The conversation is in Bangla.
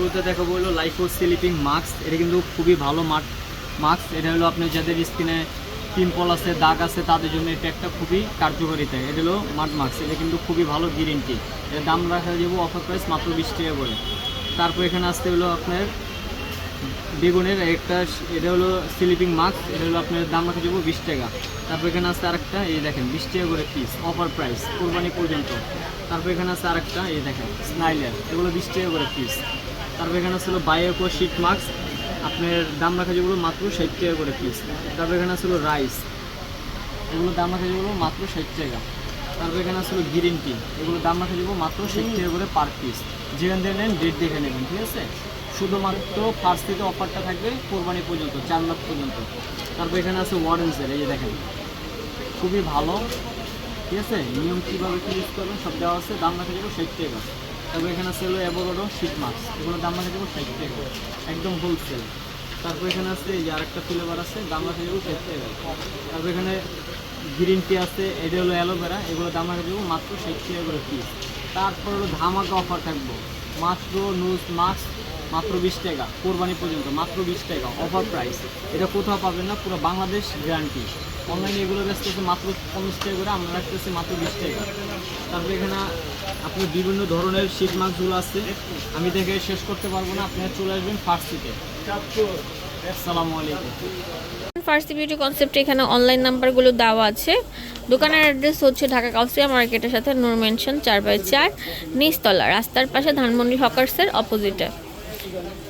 শুরুতে দেখাবো হলো লাইফো স্লিপিং মাস্ক এটা কিন্তু খুবই ভালো মাঠ মাস্ক এটা হলো আপনার যাদের স্কিনে পিম্পল আছে, দাগ আছে, তাদের জন্য এটা একটা খুবই কার্যকারিতা এটা হলো মাঠ মাস্ক এটা কিন্তু খুবই ভালো গ্যারেন্টি এর দাম রাখা যাব অফার প্রাইস মাত্র বিশ টাকা করে। তারপর এখানে আসতে হলো আপনার বেগুনের একটা, এটা হলো স্লিপিং মাস্ক এটা হলো আপনার দাম রাখা যাব বিশ টাকা। তারপর এখানে আছে আরেকটা, এই দেখেন, বিশ টাকা করে পিস অফার প্রাইস কোরবানি পর্যন্ত। তারপর এখানে আছে আরেকটা, এই দেখেন স্নাইলার এগুলো বিশ টাকা করে পিস তারপর এখানে ছিল বায়োকো শিট মাস্ক। আপনার দাম রাখা যেগুলো মাত্র ষাট টাকা করে পিস তারপর এখানে ছিল রাইস। এগুলো দাম রাখা যেগুলো মাত্র ষাট টাকা। তারপর এখানে আছে হলো গ্রিন টি। এগুলো দাম রাখা যাব মাত্র ষাট টাকা করে পার পিস যেখান থেকে নেন ডেট দেখে নেবেন, ঠিক আছে? শুধুমাত্র ফার্স্ট থেকে অফারটা থাকবে কোরবানি পর্যন্ত চার লাখ পর্যন্ত। তারপর এখানে আছে ওয়ারেন্সের এই যে দেখেন। খুবই ভালো, ঠিক আছে? নিয়ম কীভাবে কী ইউজ করবেন, সব দেওয়া আছে। দাম রাখা যাব ষাট টাকা। তারপর এখানে আছে হলো অ্যাভোকাডো শীত মাছ এগুলো দাম রাখা যাব ষাট টাকা। একদম হোলসেল তারপর এখানে আছে এই যে আরেকটা ফ্লেভার আছে, দাম রাখা যাব ষাট টাকা। তারপর এখানে গ্রিন টি আছে, এটা হলো অ্যালোভেরা এগুলো দাম রাখা যাব মাত্র ষাট টাকা করে পিস তারপর হলো ধামাকা অফার থাকব। মাত্র নুজ মাস্ক মাত্র বিশ টাকা, কোরবানি পর্যন্ত মাত্র বিশ টাকা অফার প্রাইস এটা কোথাও পাবেন না, পুরো বাংলাদেশ গ্যারান্টি অনলাইনে এগুলো বেচতেছে মাত্র পঞ্চাশ টাকা করে, আমরা রাখতেছি মাত্র বিশ টাকা। তারপরে এখানে আপনি বিভিন্ন ধরনের শীত মাছগুলো আছে, আমি দেখে শেষ করতে পারব না, আপনারা চলে আসবেন ফার্সিতে আসসালামু আলাইকুম। ফার্সি বিউটি কনসেপ্টে এখানে অনলাইন নাম্বারগুলো দেওয়া আছে। দোকানের অ্যাড্রেস হচ্ছে ঢাকা কাউসিয়া মার্কেটের সাথে নূর মেনশন চার বাই চার, নিচতলা, রাস্তার পাশে ধানমন্ডি হকার্সের অপোজিটে Hoşçakalın.